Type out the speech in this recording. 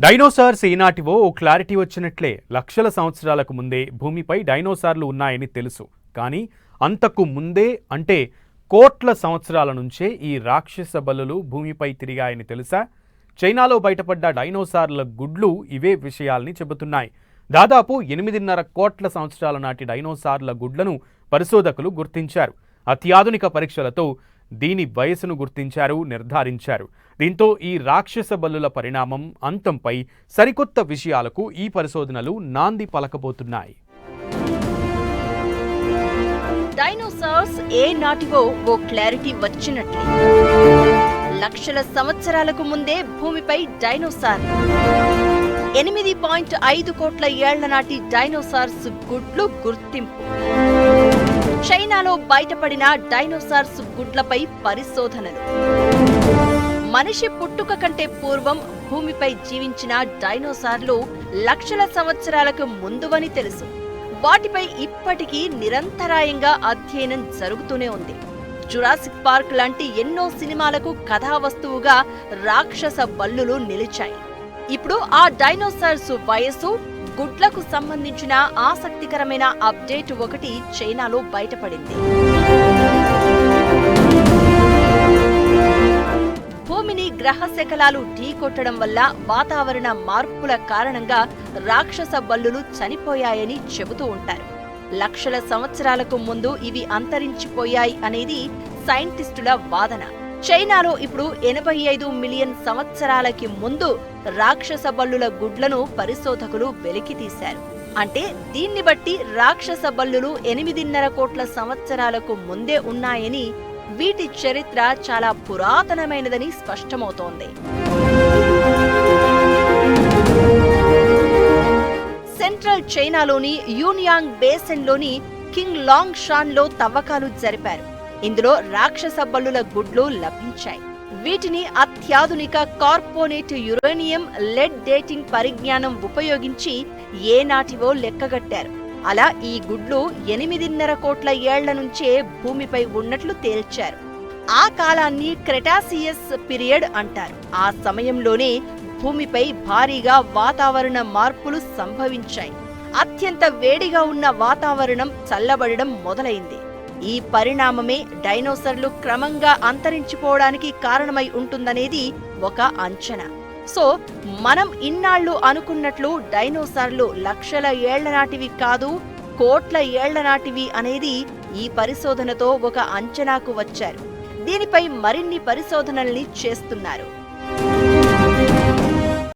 Dinosaurs ఈనాటివో ఓ clarity వచ్చినట్లే లక్షల సంవత్సరాలకు ముందే భూమిపై డైనోసార్లు ఉన్నాయని తెలుసు. కానీ అంతకు ముందే అంటే కోట్ల సంవత్సరాల నుంచే ఈ రాక్షస బలులు భూమిపై తిరిగాయని తెలుసా? చైనాలో బయటపడ్డ డైనోసార్ల గుడ్లు ఇవే విషయాల్ని చెబుతున్నాయి. దాదాపు ఎనిమిదిన్నర కోట్ల సంవత్సరాల నాటి డైనోసార్ల గుడ్లను పరిశోధకులు గుర్తించారు. అత్యాధునిక పరీక్షలతో దీని వయసును గుర్తించారు నిర్ధారించారు. దీంతో ఈ రాక్షస బల్లుల పరిణామం అంతంపై సరికొత్త విషయాలకు ఈ పరిశోధనలు నాంది పలకబోతున్నాయి. డైనోసార్స్ ఏ నాటివో ఓ క్లారిటీ వచ్చినట్లు. లక్షల సంవత్సరాలకు ముందే భూమిపై డైనోసార్ ఎనిమిది పాయింట్ ఐదు కోట్ల ఏళ్ళ నాటి డైనోసార్స్ గుడ్లు గుర్తింపు. చైనాలో బయటపడిన డైనోసార్స్ గుడ్లపై పరిశోధనలు. మనిషి పుట్టుక కంటే పూర్వం భూమిపై జీవించిన డైనోసార్లు లక్షల సంవత్సరాలకు ముందువని తెలుసు. వాటిపై ఇప్పటికీ నిరంతరాయంగా అధ్యయనం జరుగుతూనే ఉంది. జురాసిక్ పార్క్ లాంటి ఎన్నో సినిమాలకు కథావస్తువుగా రాక్షస బల్లులు నిలిచాయి. ఇప్పుడు ఆ డైనోసార్స్ వయస్సు గుడ్లకు సంబంధించిన ఆసక్తికరమైన అప్డేట్ ఒకటి చైనాలో బయటపడింది. భూమిని గ్రహ శకలాలు ఢీకొట్టడం వల్ల వాతావరణ మార్పుల కారణంగా రాక్షస బల్లులు చనిపోయాయని చెబుతూ ఉంటారు. లక్షల సంవత్సరాలకు ముందు ఇవి అంతరించిపోయాయి అనేది సైంటిస్టుల వాదన. చైనాలో ఇప్పుడు ఎనభై ఐదు మిలియన్ సంవత్సరాలకి ముందు రాక్షస బల్లుల గుడ్లను పరిశోధకులు వెలికితీశారు అంటే దీన్ని బట్టి రాక్షస బల్లులు ఎనిమిదిన్నర కోట్ల సంవత్సరాలకు ముందే ఉన్నాయని వీటి చరిత్ర చాలా పురాతనమైనదని స్పష్టమవుతోంది. సెంట్రల్ చైనాలోని యూనియాంగ్ బేసెన్లోని కింగ్ లాంగ్ షాన్లో తవ్వకాలు జరిపారు. ఇందులో రాక్షస బల్లుల గుడ్లు లభించాయి. వీటిని అత్యాధునిక కార్పోనేట్ యురేనియం లెడ్ డేటింగ్ పరిజ్ఞానం ఉపయోగించి ఏనాటివో లెక్కగట్టారు. అలా ఈ గుడ్లు ఎనిమిదిన్నర కోట్ల ఏళ్ళ నుంచే భూమిపై ఉన్నట్లు తేల్చారు. ఆ కాలాన్ని క్రెటాసియస్ పీరియడ్ అంటారు. ఆ సమయంలోనే భూమిపై భారీగా వాతావరణ మార్పులు సంభవించాయి. అత్యంత వేడిగా ఉన్న వాతావరణం చల్లబడడం మొదలైంది. ఈ పరిణామమే డైనోసర్లు క్రమంగా అంతరించిపోవడానికి కారణమై ఉంటుందనేది ఒక అంచనా. సో మనం ఇన్నాళ్ళు అనుకున్నట్లు డైనోసార్లు లక్షల ఏళ్ళ నాటివి కాదు కోట్ల ఏళ్ళ నాటివి అనేది ఈ పరిశోధనతో ఒక అంచనాకు వచ్చారు. దీనిపై మరిన్ని పరిశోధనల్ని చేస్తున్నారు.